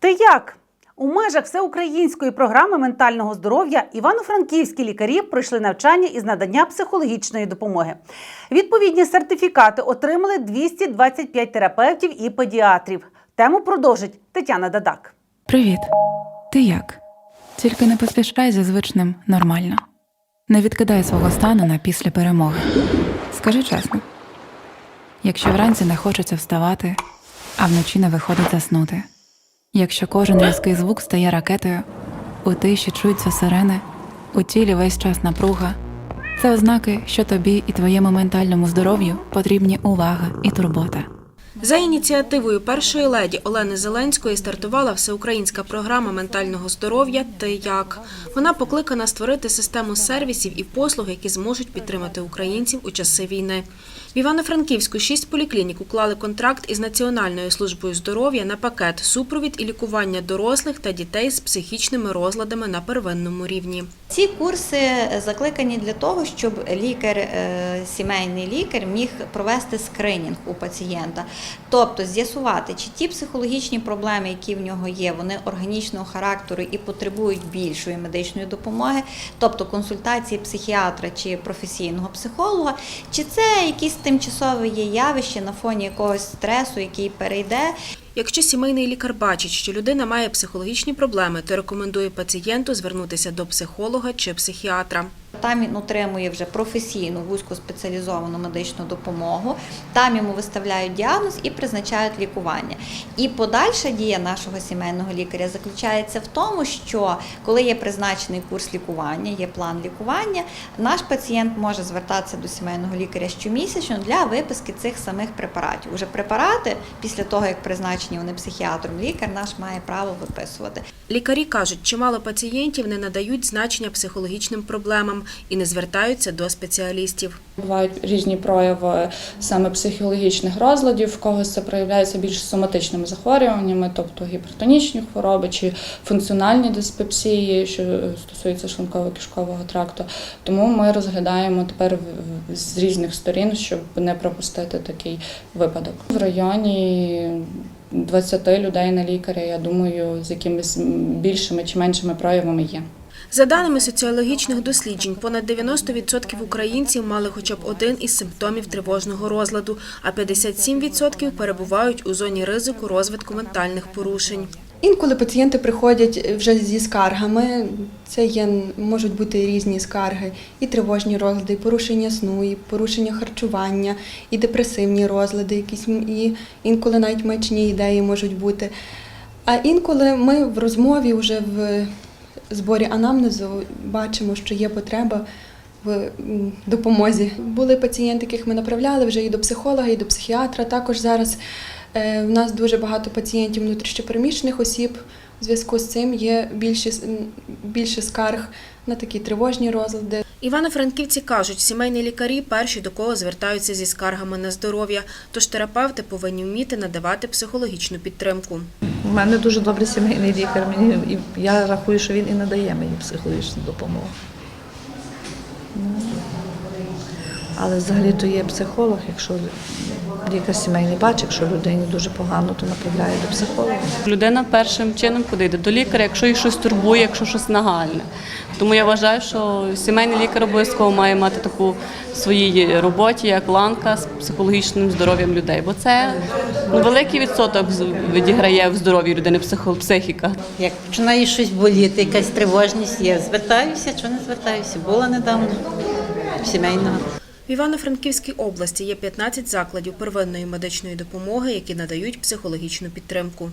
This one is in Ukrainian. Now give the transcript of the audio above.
Ти як? У межах всеукраїнської програми ментального здоров'я івано-франківські лікарі пройшли навчання із надання психологічної допомоги. Відповідні сертифікати отримали 225 терапевтів і педіатрів. Тему продовжить Тетяна Дадак. Привіт. Ти як? Тільки не поспішай за звичним нормально. Не відкидай свого стану на після перемоги. Скажи чесно. Якщо вранці не хочеться вставати, а вночі не виходить заснути. Якщо кожен різкий звук стає ракетою, у тиші чуються сирени, у тілі весь час напруга. Це ознаки, що тобі і твоєму ментальному здоров'ю потрібні увага і турбота. За ініціативою першої леді Олени Зеленської стартувала всеукраїнська програма ментального здоров'я Ти як. Вона покликана створити систему сервісів і послуг, які зможуть підтримати українців у часи війни. В Івано-Франківську шість поліклінік уклали контракт із Національною службою здоров'я на пакет супровід і лікування дорослих та дітей з психічними розладами на первинному рівні. Ці курси закликані для того, щоб лікар, е, сімейний лікар міг провести скринінг у пацієнта, тобто з'ясувати, чи ті психологічні проблеми, які в нього є, вони органічного характеру і потребують більшої медичної допомоги, тобто консультації психіатра чи професійного психолога, чи це якісь тимчасове є явище на фоні якогось стресу, який перейде, Якщо сімейний лікар бачить, що людина має психологічні проблеми, то рекомендує пацієнту звернутися до психолога чи психіатра. Там він отримує вже професійну вузькоспеціалізовану медичну допомогу. Там йому виставляють діагноз і призначають лікування. І подальша дія нашого сімейного лікаря заключається в тому, що коли є призначений курс лікування, є план лікування, наш пацієнт може звертатися до сімейного лікаря щомісячно для виписки цих самих препаратів. Уже препарати після того, як призначені вони психіатром, лікар наш має право виписувати. Лікарі кажуть, чимало пацієнтів не надають значення психологічним проблемам і не звертаються до спеціалістів. Бувають різні прояви саме психологічних розладів, в когось це проявляється більш соматичними захворюваннями, тобто гіпертонічні хвороби чи функціональні диспепсії, що стосується шлунково-кишкового тракту. Тому ми розглядаємо тепер з різних сторін, щоб не пропустити такий випадок. В районі 20 людей на лікаря, я думаю, з якимись більшими чи меншими проявами є. За даними соціологічних досліджень, понад 90% українців мали хоча б один із симптомів тривожного розладу, а 57% перебувають у зоні ризику розвитку ментальних порушень. Інколи пацієнти приходять вже зі скаргами. Це є можуть бути різні скарги, і тривожні розлади, і порушення сну, і порушення харчування, і депресивні розлади, якісь і інколи навіть маячні ідеї можуть бути. А інколи ми в розмові вже в зборі анамнезу бачимо, що є потреба в допомозі. Були пацієнти, яких ми направляли вже і до психолога, і до психіатра. Також зараз е, в нас дуже багато пацієнтів внутрішньопереміщених осіб. У зв'язку з цим є більше, більше скарг на такі тривожні розлади. Івано-франківці кажуть, сімейні лікарі перші до кого звертаються зі скаргами на здоров'я, тож терапевти повинні вміти надавати психологічну підтримку. У мене дуже добрий сімейний лікар. Мені і я рахую, що він і надає мені психологічну допомогу. Але взагалі то є психолог, якщо лікар сімейний бачить, якщо людині дуже погано, то направляє до психолога. Людина першим чином куди йде до лікаря, якщо їй щось турбує, якщо щось нагальне. Тому я вважаю, що сімейний лікар обов'язково має мати таку в своїй роботі, як ланка з психологічним здоров'ям людей. Бо це ну, великий відсоток відіграє в здоров'ї людини психіка. Як починає щось боліти, якась тривожність, я звертаюся, чи не звертаюся. Була недавно сімейного. В Івано-Франківській області є 15 закладів первинної медичної допомоги, які надають психологічну підтримку.